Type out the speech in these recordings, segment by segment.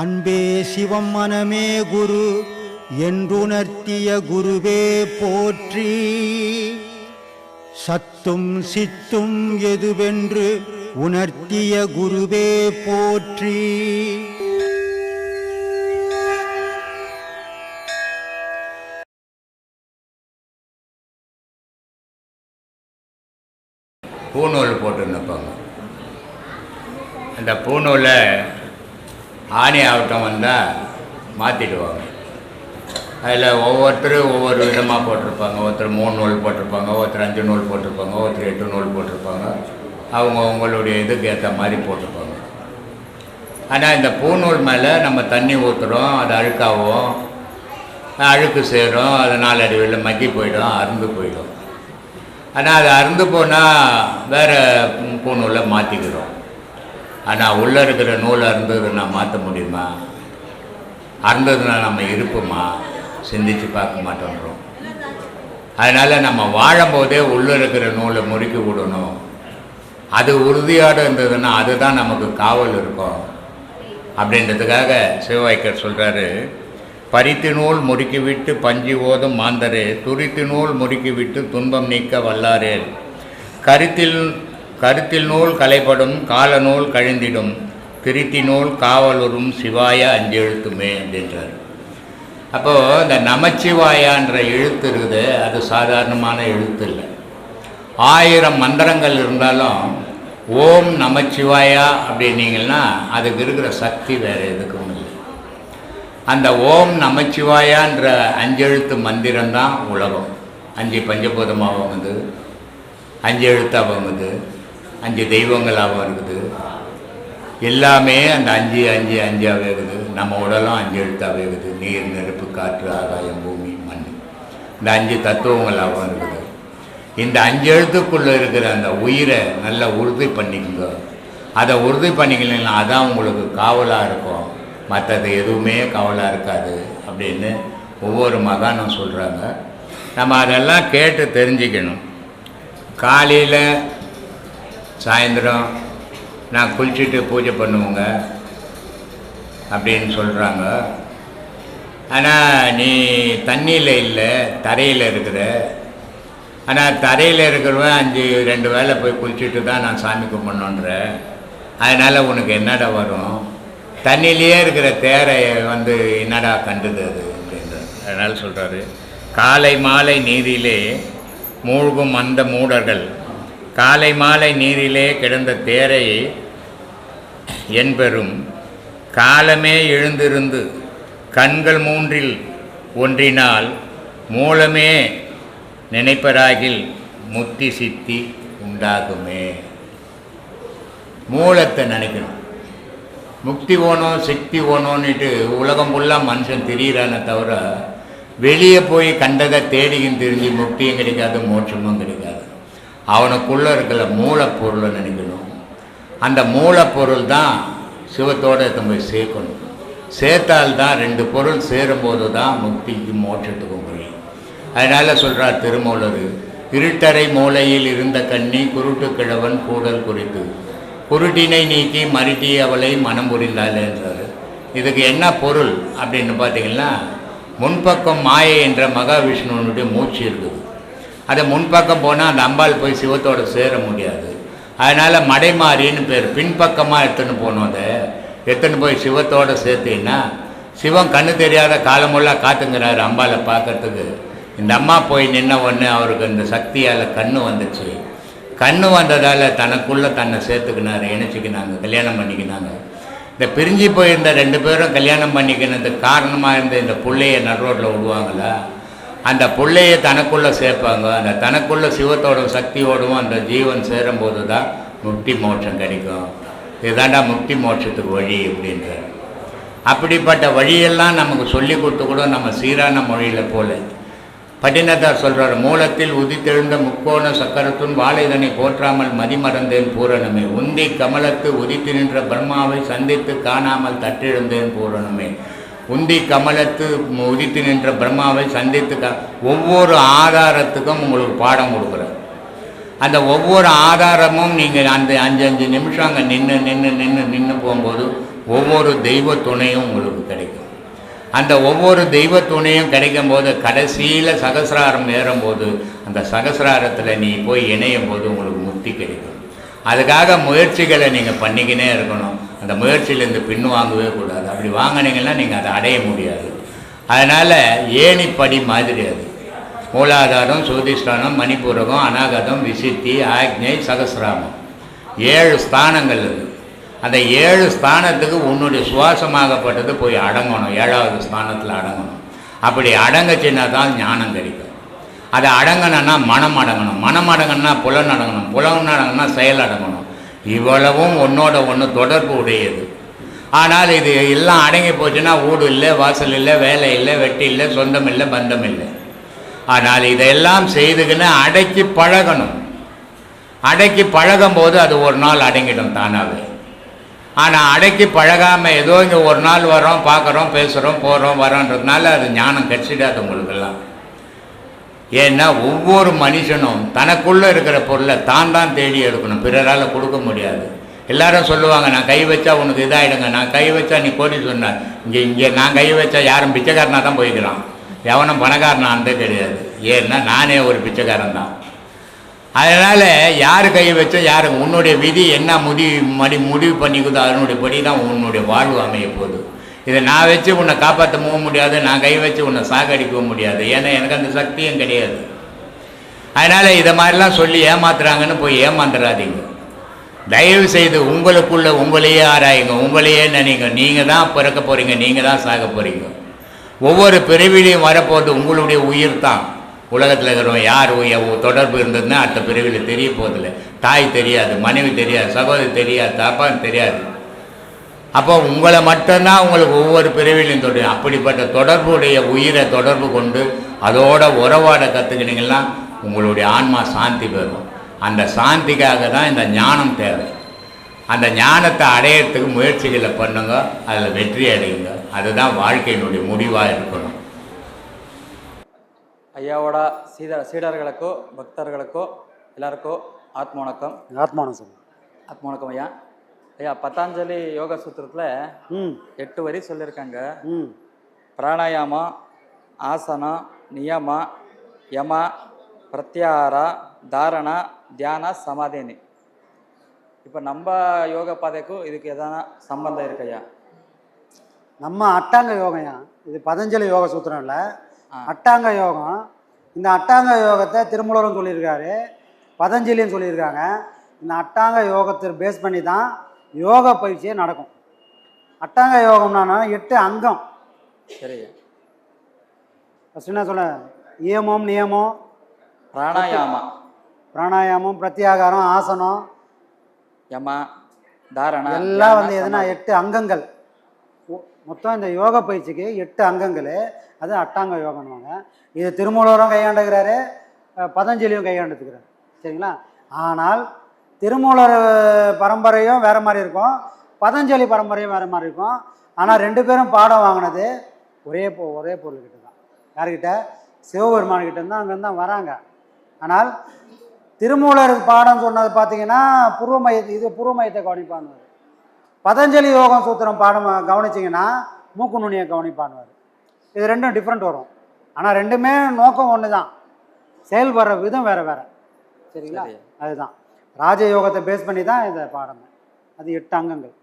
அன்பே சிவம் மனமே குரு என்றுணர்த்திய குருவே போற்றி. சத்தும் சித்தும் எதுவென்று உணர்த்திய குருவே போற்றி. பூநூல் போட்டு நிற்பாங்க அந்த பூநூலை ஆணி ஆவட்டம் வந்தால் மாற்றிடுவாங்க அதில் ஒவ்வொருத்தரும் ஒவ்வொரு விதமாக போட்டிருப்பாங்க. ஒருத்தர் மூணு நூல் போட்டிருப்பாங்க ஒருத்தர் அஞ்சு நூல் போட்டிருப்பாங்க ஒருத்தர் எட்டு நூல் போட்டிருப்பாங்க. அவங்க அவங்களுடைய இதுக்கு ஏற்ற மாதிரி போட்டிருப்பாங்க. ஆனால் இந்த பூநூல் மேலே நம்ம தண்ணி ஊற்றுறோம் அது அழுக்காகும். அழுக்கு சேரும் அது நாளடைவில் மக்கி போயிடும் அறுந்து போயிடும். ஆனால் அது அறுந்து போனால் வேறு பூநூலை மாற்றிக்கிறோம் ஆனால் உள்ளே இருக்கிற நூல் நான் மாற்ற முடியுமா? அறுந்ததுன்னா நம்ம இருப்போமா? சிந்திச்சு பார்க்க மாட்டோன்றோம். அதனால் நம்ம வாழும்போதே உள்ளே இருக்கிற நூலை முறுக்கி விடணும். அது உறுதியோடு இருந்ததுன்னா அதுதான் நமக்கு காவல் இருக்கும். அப்படின்றதுக்காக சிவவாய்க்கர் சொல்கிறாரு பரித்து நூல் முறுக்கிவிட்டு பஞ்சி ஓதும் மாந்தரே துரித்து நூல் முறுக்கிவிட்டு துன்பம் நீக்க வல்லாரே கருத்தில் கருத்தில் நூல் கலைப்படும் கால நூல் கழிந்திடும். திருத்தி நூல் காவலரும் சிவாய அஞ்செழுத்துமே என்றார். அப்போது இந்த நமச்சிவாயான்ற எழுத்து இருக்குது அது சாதாரணமான எழுத்து இல்லை ஆயிரம் மந்திரங்கள் இருந்தாலும் ஓம் நமச்சிவாயா அப்படின்னீங்கன்னா அதுக்கு இருக்கிற சக்தி வேறு எதுக்கும் இல்லை. அந்த ஓம் நமச்சிவாயான்ற அஞ்செழுத்து மந்திரம்தான் உலகம். அஞ்சு பஞ்சபூதமாக வாங்குது அஞ்சு எழுத்தாக அஞ்சு தெய்வங்களாகவும் இருக்குது. எல்லாமே அந்த அஞ்சு அஞ்சு அஞ்சாகவே இருக்குது. நம்ம உடலும் அஞ்சு எழுத்தாகவே இருக்குது. நீர் நெருப்பு காற்று ஆகாயம் பூமி மண். இந்த அஞ்சு தத்துவங்களாகவும் இருக்குது. இந்த அஞ்சு எழுத்துக்குள்ளே இருக்கிற அந்த உயிரை நல்லா உறுதி பண்ணிக்கோங்க. அதை உறுதி பண்ணிக்கலாம் அதான் உங்களுக்கு காவலாக இருக்கும். மற்றது எதுவுமே காவலாக இருக்காது அப்படின்னு ஒவ்வொரு மகானும் சொல்கிறாங்க நம்ம அதெல்லாம் கேட்டு தெரிஞ்சுக்கணும். காலையில் சாயந்தரம் நான் குளிச்சுட்டு பூஜை பண்ணுவோங்க அப்படின்னு சொல்கிறாங்க ஆனால் நீ தண்ணியில் இல்லை தரையில் இருக்கிற. ஆனால் தரையில் இருக்கிறவன் அஞ்சு ரெண்டு வேளை போய் குளிச்சுட்டு தான் நான் சாமி கும்பிடணுன்ற. அதனால் உனக்கு என்னடா வரும்? தண்ணியிலேயே இருக்கிற தேரை வந்து என்னடா கண்டுது அது அப்படின்ற. அதனால் சொல்கிறாரு காலை மாலை நீரிலே மூழ்கும் அந்த மூடர்கள் காலை மாலை நீரிலே கிடந்த தேரை என்பரும் காலமே எழுந்திருந்து கண்கள் மூன்றில் ஒன்றினால் மூலமே நினைப்பராகில் முத்தி சித்தி உண்டாகுமே. மூலத்தை நினைக்கணும். முக்தி ஓணும் சக்தி ஓணும்னுட்டு உலகம் ஃபுல்லாக மனுஷன் தெரியிறானே தவிர வெளியே போய் கண்டதை தேடியும் தெரிஞ்சு முக்தியும் கிடைக்காது மோட்சமும் கிடைக்காது. அவனுக்குள்ளே இருக்கிற மூலப்பொருளை நினைக்கணும். அந்த மூலப்பொருள் தான் சிவத்தோட தம்பி சேர்க்கணும். சேர்த்தால் தான் ரெண்டு பொருள் சேரும்போது தான் முக்திக்கும் மோட்சத்துக்கும் முடியும் அதனால் சொல்கிறார் திருமூலர் இருட்டறை மூலையில் இருந்த கண்ணி குருட்டு கிழவன் கூடல் குறித்து குருட்டினை நீக்கி மருட்டி அவளை மனம் புரிந்தாளேன்றார் இதுக்கு என்ன பொருள் அப்படின்னு பார்த்தீங்கன்னா முன்பக்கம் மாயை என்ற மகாவிஷ்ணுவனுடைய மூச்சு இருக்குது. அதை முன்பக்கம் போனால் அந்த அம்பாள் போய் சிவத்தோட சேர முடியாது. அதனால் மடைமாறின்னு பேர் பின்பக்கமாக எடுத்துன்னு போனோம் அதை. எடுத்துன்னு போய் சிவத்தோட சேர்த்தீங்கன்னா சிவன் கண்ணு தெரியாத காலமெல்லாம் காத்துங்கிறாரு அம்பாளை பார்க்கறதுக்கு. இந்த அம்மா போய் நின்ன உடனே அவருக்கு இந்த சக்தியால் கண்ணு வந்துச்சு. கண்ணு வந்ததால் தனக்குள்ளே தன்னை சேர்த்துக்கினாரு இணைச்சிக்கினாங்க கல்யாணம் பண்ணிக்கினாங்க. இந்த பிரிஞ்சு போயிருந்த ரெண்டு பேரும் கல்யாணம் பண்ணிக்கினதுக்கு காரணமாக இருந்த இந்த பிள்ளைய நடுரோட்டில் விடுவாங்களா? அந்த பிள்ளையை தனக்குள்ளே சேர்ப்பாங்க. அந்த தனக்குள்ள சிவத்தோட சக்தியோடும் அந்த ஜீவன் சேரும்போது தான் முக்தி மோட்சம் கிடைக்கும். இதுதாண்டா முக்தி மோட்சத்துக்கு வழி அப்படின்ற. அப்படிப்பட்ட வழியெல்லாம் நமக்கு சொல்லி கொடுத்து கூட நம்ம சீரான மொழியில் போல. பட்டினத்தார் சொல்கிறார் மூலத்தில் உதித்தெழுந்த முக்கோண சக்கரத்துன் வாழைதனை போற்றாமல் மதிமறந்தேன் பூரணமே. உந்தி கமலத்து உதித்து நின்ற பிரம்மாவை சந்தித்து காணாமல் தட்டெழுந்தேன் பூரணமே. உந்தி கமலத்து உதித்து நின்ற பிரம்மாவை சந்தித்து க ஒவ்வொரு ஆதாரத்துக்கும் உங்களுக்கு பாடம் கொடுக்குறார். அந்த ஒவ்வொரு ஆதாரமும் நீங்கள் அந்த அஞ்சு அஞ்சு நிமிஷம் அங்கே நின்று நின்று நின்று நின்று போகும்போது ஒவ்வொரு தெய்வ துணையும் உங்களுக்கு கிடைக்கும். அந்த ஒவ்வொரு தெய்வ துணையும் கிடைக்கும் போது கடைசியில் சகசிராரம் ஏறும்போது அந்த சகசிராரத்தில் நீ போய் இணையும் போது உங்களுக்கு முக்தி கிடைக்கும். அதுக்காக முயற்சிகளை நீங்கள் பண்ணிக்கினே இருக்கணும். அந்த முயற்சியிலேருந்து பின் வாங்கவே கூடாது. அப்படி வாங்கினீங்கன்னா நீங்கள் அதை அடைய முடியாது. அதனால் ஏணிப்படி மாதிரி அது. மூலாதாரம் சோதிஷ்டானம் மணிப்பூரகம் அநாகதம் விசித்தி ஆக்ஞை சகசிராமம். ஏழு ஸ்தானங்கள் அது. அந்த ஏழு ஸ்தானத்துக்கு உன்னுடைய சுவாசமாகப்பட்டது போய் அடங்கணும். ஏழாவது ஸ்தானத்தில் அடங்கணும். அப்படி அடங்கச்சின்னா தான் ஞானம் கிடைக்கும். அதை அடங்கணும்னா மனம் அடங்கணும். மனம் அடங்கணும்னா புலன் அடங்கணும். புலன் அடங்கணும்னா செயல் அடங்கணும். இவ்வளவும் ஒன்றோட ஒன்று தொடர்பு உடையது. ஆனால் இது எல்லாம் அடங்கி போச்சுன்னா வீடு இல்லை வாசல் இல்லை வேலை இல்லை வெட்டி இல்லை சொந்தம் இல்லை பந்தம் இல்லை. ஆனால் இதையெல்லாம் செய்துக்கின்னு அடக்கி பழகணும். அடக்கி பழகும் போது அது ஒரு நாள் அடங்கிடும் தானாகவே ஆனால் அடக்கி பழகாமல் ஏதோ இங்கே ஒரு நாள் வரோம் பார்க்குறோம் பேசுகிறோம் போகிறோம் வரோன்றதுனால அது ஞானம் கிடச்சிடாது உங்களுக்கெல்லாம். ஏன்னா ஒவ்வொரு மனுஷனும் தனக்குள்ளே இருக்கிற பொருளை தான் தான் தேடி எடுக்கணும். பிறரால் கொடுக்க முடியாது. எல்லாரும் சொல்லுவாங்க நான் கை வச்சா உனக்கு இதாகிடுங்க நான் கை வச்சா நீ கோடி சொன்னார் இங்கே இங்கே நான் கை வச்சா யாரும் பிச்சைக்காரனாக தான் போய்க்கிறான். எவனும் பணக்காரனானதே கிடையாது. ஏன்னா நானே ஒரு பிச்சைக்காரன் தான். அதனால் யார் கை வச்சா யாரு உன்னுடைய விதி என்ன முடிவு மடி முடிவு பண்ணிக்குதோ அதனுடைய படி தான் உன்னுடைய வாழ்வு அமைய போகுது. இதை நான் வச்சு உன்னை காப்பாற்றவும் முடியாது நான் கை வச்சு உன்னை சாகடிக்கவும் முடியாது. ஏன்னா எனக்கு அந்த சக்தியும் கிடையாது. அதனால் இதை மாதிரிலாம் சொல்லி ஏமாத்துறாங்கன்னு போய் ஏமாந்துடாதீங்க தயவு செய்து உங்களுக்குள்ள உங்களையே ஆராயுங்க. உங்களையே நினைங்க. நீங்கள் தான் பிறக்க போகிறீங்க நீங்கள் தான் சாக போகிறீங்க ஒவ்வொரு பிறவிலையும் வரப்போகிறது உங்களுடைய உயிர் தான். உலகத்தில் இருக்கிறவங்க யார் தொடர்பு இருந்ததுன்னா அடுத்த பிறவியில் தெரிய போதில்லை தாய் தெரியாது மனைவி தெரியாது சகோதரி தெரியாது தப்பான்னு தெரியாது. அப்போ உங்களை மட்டும்தான் உங்களுக்கு ஒவ்வொரு பிறவிலையும் தொடரும் அப்படிப்பட்ட தொடர்புடைய உயிரை தொடர்பு கொண்டு அதோட உறவாட கற்றுக்கினீங்கன்னா உங்களுடைய ஆன்மா சாந்தி பெறும். அந்த சாந்திக்காக தான் இந்த ஞானம் தேவை. அந்த ஞானத்தை அடையிறதுக்கு முயற்சிகளை பண்ணுங்க அதில் வெற்றி அடையுங்க. அதுதான் வாழ்க்கையினுடைய முடிவாக இருக்கணும். ஐயாவோட சீத சீடர்களுக்கோ பக்தர்களுக்கோ எல்லாருக்கோ ஆத்ம வணக்கம். ஆத்மானம் சொல்லு ஆத்ம வணக்கம் ஐயா. ஐயா பத்தாஞ்சலி யோக சூத்திரத்தில் எட்டு வரி சொல்லியிருக்காங்க. ம். பிராணாயாமம் ஆசனம் நியம யம பிரத்யார தாரண தியான சமாதினி. இப்போ நம்ம யோக பாதைக்கும் இதுக்கு எதனா சம்பந்தம் இருக்கு ஐயா? நம்ம அட்டாங்க யோகம்யா இது பதஞ்சலி யோக சூத்திரம் இல்லை. அட்டாங்க யோகம். இந்த அட்டாங்க யோகத்தை திருமூலரும் சொல்லியிருக்காரு பதஞ்சலியும் சொல்லியிருக்காங்க. இந்த அட்டாங்க யோகத்தை பேஸ் பண்ணி தான் யோக பயிற்சியே நடக்கும். அட்டாங்க யோகம்னா எட்டு அங்கம். சரி. ஃபஸ்ட் என்ன சொல்ல? இயமம் நியமம். பிராணாயாமம். பிராணாயாமம் பிரத்யாகாரம் ஆசனம். யம தாரண எல்லாம் வந்து எதுனா. எட்டு அங்கங்கள். மொத்தம் இந்த யோக பயிற்சிக்கு எட்டு அங்கங்கள். அது அட்டாங்க யோகம்னுவாங்க. இது திருமூலரும் கையாண்டுக்கிறாரு பதஞ்சலியும் கையாண்டுக்கிறாரு சரிங்களா? ஆனால் திருமூலர் பரம்பரையும் வேற மாதிரி இருக்கும். பதஞ்சலி பரம்பரையும் வேற மாதிரி இருக்கும். ஆனால் ரெண்டு பேரும் பாடம் வாங்கினது ஒரே பொ ஒரே பொருள்கிட்ட தான். யார்கிட்ட? சிவபெருமான்கிட்ட தான் அங்கேருந்து தான் வராங்க. ஆனால் திருமூலர் பாடம் சொன்னது பார்த்தீங்கன்னா பூர்வமய இது பூர்வமயத்தை கவனிப்பான்வார் பதஞ்சலி யோகம் சூத்திரம் பாடம் கவனிச்சிங்கன்னா மூக்கு நுனியை கவனிப்பான்வார் இது ரெண்டும் டிஃப்ரெண்ட் வரும். ஆனால் ரெண்டுமே நோக்கம் ஒன்று தான் செயல்படுற விதம் வேறு வேறு. சரிங்களா? சரி. அதுதான். ராஜயோகத்தை பேஸ் பண்ணி தான் இந்த பாடம் அது எட்டு அங்கங்கள்.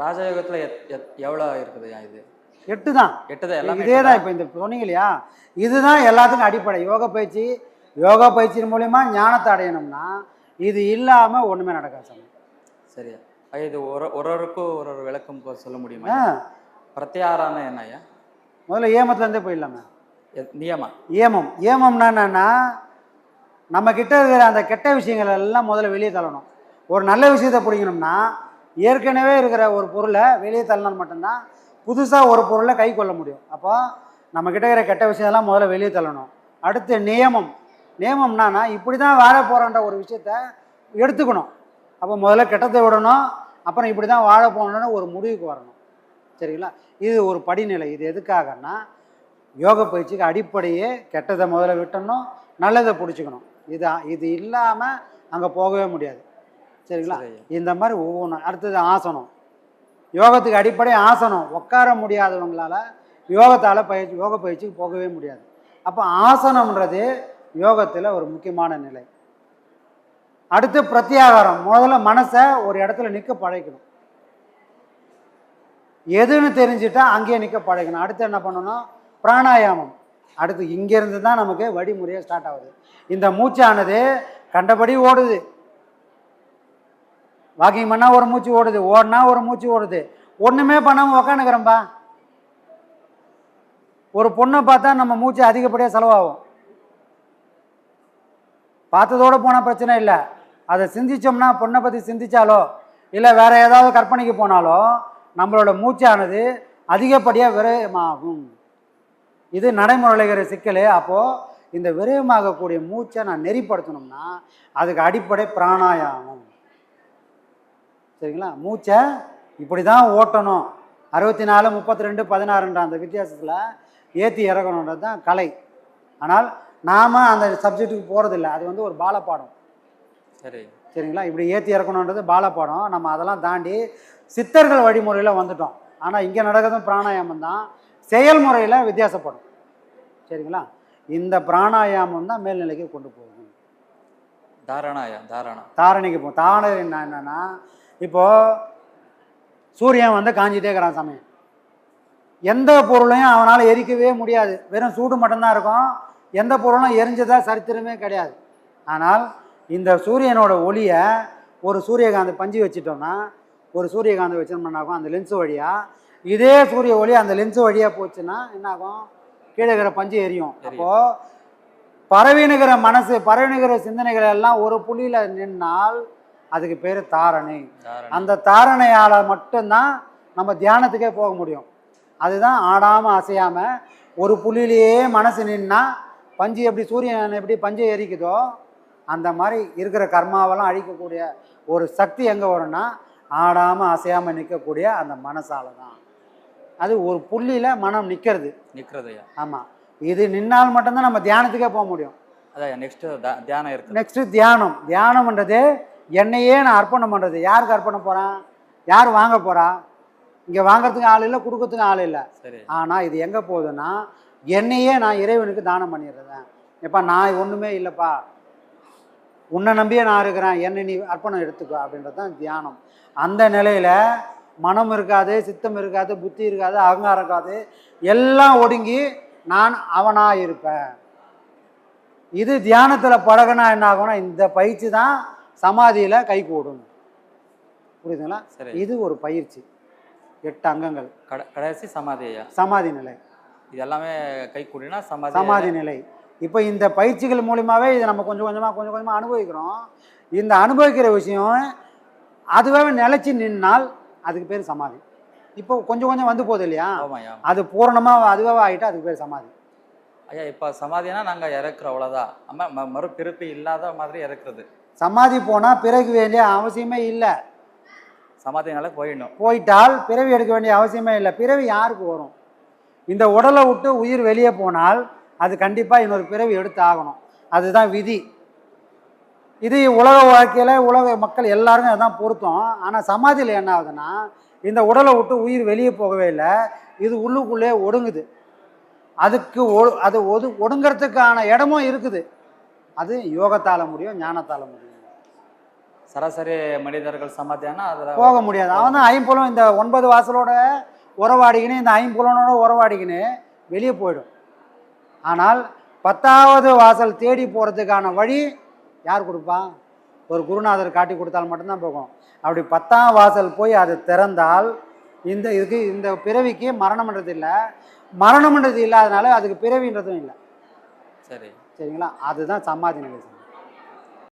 ராஜயோகத்துல எவ்வளவு இருக்குது இது? எட்டு தான். எட்டுதான் எல்லாமே இதே தான் இப்போ இந்த சொன்னீங்க இல்லையா? இதுதான் எல்லாத்துக்கும் அடிப்படை. யோக பயிற்சி யோகா பயிற்சியின் மூலிமா ஞானத்தை அடையணும்னா இது இல்லாமல் ஒன்றுமே நடக்காது சாமி. சரியா. இது ஒரு ஒரு ஒருக்கும் ஒரு ஒரு விளக்கம் சொல்ல முடியுமா பிரத்யாரான என்ன ஐயா? முதல்ல ஏமத்துலேருந்தே போயிடலாமே. எத்- நியமா? ஏமம். ஏமம்னா என்னன்னா நம்ம கிட்ட இருக்கிற அந்த கெட்ட விஷயங்கள் எல்லாம் முதல்ல வெளியே தள்ளணும். ஒரு நல்ல விஷயத்தை பிடிக்கணும்னா ஏற்கனவே இருக்கிற ஒரு பொருளை வெளியே தள்ளினால் மட்டும்தான் புதுசாக ஒரு பொருளை கை கொள்ள முடியும். அப்போ நம்ம கிட்ட இருக்கிற கெட்ட விஷயம்லாம் முதல்ல வெளியே தள்ளணும். அடுத்து நியமம். நியமம்னா இப்படி தான் வாழ போகிறோன்ற ஒரு விஷயத்த எடுத்துக்கணும். அப்போ முதல்ல கெட்டத்தை விடணும் அப்புறம் இப்படி தான் வாழ போகணுன்னு ஒரு முடிவுக்கு வரணும். சரிங்களா? இது ஒரு படிநிலை. இது எதுக்காகன்னா யோக பயிற்சிக்கு அடிப்படையே கெட்டதை முதல்ல விட்டணும் நல்லதை பிடிச்சிக்கணும். இது இது இல்லாமல் அங்கே போகவே முடியாது. சரிங்களா. இந்த மாதிரி ஒவ்வொன்றும் அடுத்தது ஆசனம். யோகத்துக்கு அடிப்படை ஆசனம். உட்கார முடியாதவங்களால யோகத்தால் பயிற்சி யோக பயிற்சிக்கு போகவே முடியாது. அப்போ ஆசனம்ன்றது யோகத்தில் ஒரு முக்கியமான நிலை. அடுத்து பிரத்யாகாரம். முதல்ல மனசை ஒரு இடத்துல நிற்க பழக்கணும் எதுன்னு தெரிஞ்சுட்டா அங்கேயே நிற்க பழகணும் அடுத்து என்ன பண்ணணும்? பிராணாயாமம். அடுத்து இங்கேருந்து தான் நமக்கு வழிமுறையாக ஸ்டார்ட் ஆகுது. இந்த மூச்சானது கண்டபடி ஓடுது. வாக்கிங் பண்ணால் ஒரு மூச்சு ஓடுது ஓடினா ஒரு மூச்சு ஓடுது. ஒன்றுமே பண்ணாமல் உக்காந்துக்கிறோம்பா. ஒரு பொண்ணை பார்த்தா நம்ம மூச்சு அதிகப்படியாக செலவாகும். பார்த்ததோட போனால் பிரச்சனை இல்லை. அதை சிந்திச்சோம்னா பொண்ணை பற்றி சிந்திச்சாலோ இல்லை வேற ஏதாவது கற்பனைக்கு போனாலோ நம்மளோட மூச்சானது அதிகப்படியாக விரயமாகும். இது நடைமுறைகிற சிக்கல். அப்போது இந்த விரயமாகக்கூடிய மூச்சை நான் நெறிப்படுத்தணும்னா அதுக்கு அடிப்படை பிராணாயாமம். சரிங்களா? மூச்சை இப்படி தான் ஓட்டணும். அறுபத்தி நாலு முப்பத்தி ரெண்டு பதினாறுன்ற அந்த வித்தியாசத்தில் ஏற்றி இறக்கணுன்றது தான் கலை. ஆனால் நாம் அந்த சப்ஜெக்ட்டுக்கு போகிறதில்ல அது வந்து ஒரு பாலப்பாடம். சரி. சரிங்களா? இப்படி ஏற்றி இறக்கணுன்றது பாலப்பாடம். நம்ம அதெல்லாம் தாண்டி சித்தர்கள் வழிமுறையில் வந்துட்டோம். ஆனால் இங்கே நடக்கிறதும் பிராணாயாமம் தான். செயல்முறையில் வித்தியாசப்படும். சரிங்களா? இந்த பிராணாயாமம் தான் மேல்நிலைக்கு கொண்டு போகும். தாரணாயா தாரணா தாரணைக்கு போ தாரணை என்ன என்னன்னா இப்போது சூரியன் வந்து காஞ்சிட்டே இருக்கிறான் சமயம் எந்த பொருளையும் அவனால் எரிக்கவே முடியாது. வெறும் சூடு மட்டும்தான் இருக்கும். எந்த பொருளும் எரிஞ்சதா சரித்திரமே கிடையாது. ஆனால் இந்த சூரியனோட ஒளியை ஒரு சூரியகாந்தி பஞ்சு வச்சிட்டோம்னா ஒரு சூரியகாந்தி வச்சோம்னாகும் அந்த லென்ஸ் வழியாக இதே சூரிய ஒளி அந்த லென்ஸ் வழியாக போச்சுன்னா என்னாகும்? கீழே இருக்கிற பஞ்சு எரியும். அப்போது பரவினுகிற மனசு பரவினுகிற சிந்தனைகள் எல்லாம் ஒரு புள்ளியில் நின்னால் அதுக்கு பேர் தாரணை. தாரணை. அந்த தாரணையால் மட்டும்தான் நம்ம தியானத்துக்கே போக முடியும். அதுதான் ஆடாமல் அசையாமல் ஒரு புள்ளியிலேயே மனசு நின்னா பஞ்சு எப்படி சூரியன் எப்படி பஞ்சை எரிக்குதோ அந்த மாதிரி இருக்கிற கர்மாவெல்லாம் அழிக்கக்கூடிய ஒரு சக்தி எங்கே வரும்னா ஆடாமல் அசையாமல் நிற்கக்கூடிய அந்த மனசால தான். அது ஒரு புள்ளியில் மனம் நிற்கிறது நிக்கிறதையா ஆமாம் இது நின்னால் மட்டும்தான் நம்ம தியானத்துக்கே போக முடியும். அதான் நெக்ஸ்ட் தியானம் இருக்கு நெக்ஸ்ட்டு தியானம். தியானம்ன்றது என்னையே நான் அர்ப்பணம் பண்ணுறது யாருக்கு அர்ப்பணம் போகிறேன் யார் வாங்க போகிறா இங்கே வாங்குறதுக்கு ஆள் இல்லை கொடுக்கறதுக்கு ஆள் இல்லை. சரி. ஆனால் இது எங்கே போகுதுன்னா என்னையே நான் இறைவனுக்கு தானம் பண்ணிடுறேன். எப்பா நான் ஒன்றுமே இல்லைப்பா. உன்னை நம்பியே நான் இருக்கிறேன். என்னை நீ அர்ப்பணம் எடுத்துக்கோ அப்படின்றது தான் தியானம். அந்த நிலையில் மனம் இருக்காது சித்தம் இருக்காது புத்தி இருக்காது அகங்காரம் இருக்காது. எல்லாம் ஒடுங்கி நான் அவனாக இருப்பேன் இது தியானத்தில் பழகினா என்ன ஆகும்னா இந்த பயிற்சி தான் சமாதியில் கைகூடும் புரியுதுங்களா? சரி. இது ஒரு பயிற்சி. எட்டு அங்கங்கள். கட கடைசி சமாதி சமாதி நிலை. இது எல்லாமே கை கூடினா சமாதி சமாதி நிலை. இப்போ இந்த பயிற்சிகள் மூலியமாகவே இதை நம்ம கொஞ்சம் கொஞ்சமாக கொஞ்சம் கொஞ்சமாக அனுபவிக்கிறோம். இந்த அனுபவிக்கிற விஷயம் அதுவே நிலைச்சி நின்னால் அதுக்கு பேர் சமாதி. இப்போ கொஞ்சம் கொஞ்சம் வந்து போகுது இல்லையா? அது பூரணமாக அதுவே ஆகிட்டு அதுக்கு பேர் சமாதி. ஐயா இப்போ சமாதினா நாங்க இறக்குறோம் அவ்வளோதான் அம்மா ம- மறுபிறப்பு இல்லாத மாதிரி இறக்குறது. சமாதி போனால் பிறகு வேண்டிய அவசியமே இல்லை. சமாதினால போயிடணும். போயிட்டால் பிறவி எடுக்க வேண்டிய அவசியமே இல்லை. பிறவி யாருக்கு வரும்? இந்த உடலை விட்டு உயிர் வெளியே போனால் அது கண்டிப்பாக இன்னொரு பிறவி எடுத்து ஆகணும் அதுதான் விதி. இது உலக வாழ்க்கையில் உலக மக்கள் எல்லாருக்கும் அதான் பொருத்தம். ஆனால் சமாதியில் என்ன ஆகுதுன்னா இந்த உடலை விட்டு உயிர் வெளியே போகவே இல்லை. இது உள்ளுக்குள்ளே ஒடுங்குது. அதுக்கு ஒ அது ஒது ஒடுங்கிறதுக்கான இடமும் இருக்குது. அது யோகத்தால் முடியும் ஞானத்தால் முடியும். சராசரி மனிதர்கள் சமாதியானா அதில் போக முடியாது. அவன் தான் ஐம்புலம் இந்த ஒன்பது வாசலோட உறவாடிக்கின்னு இந்த ஐம்புலனோட உறவாடிக்கின்னு வெளியே போயிடும். ஆனால் பத்தாவது வாசல் தேடி போகிறதுக்கான வழி யார் கொடுப்பா? ஒரு குருநாதர் காட்டி கொடுத்தால் மட்டும்தான் போகும். அப்படி பத்தாம் வாசல் போய் அது திறந்தால் இந்த இதுக்கு இந்த பிறவிக்கு மரணம்ன்றது இல்லை. மரணம்ன்றது இல்லாதனால அதுக்கு பிறவின்றதும் இல்லை. சரி. சரிங்களா? அதுதான் சமாதி நிலை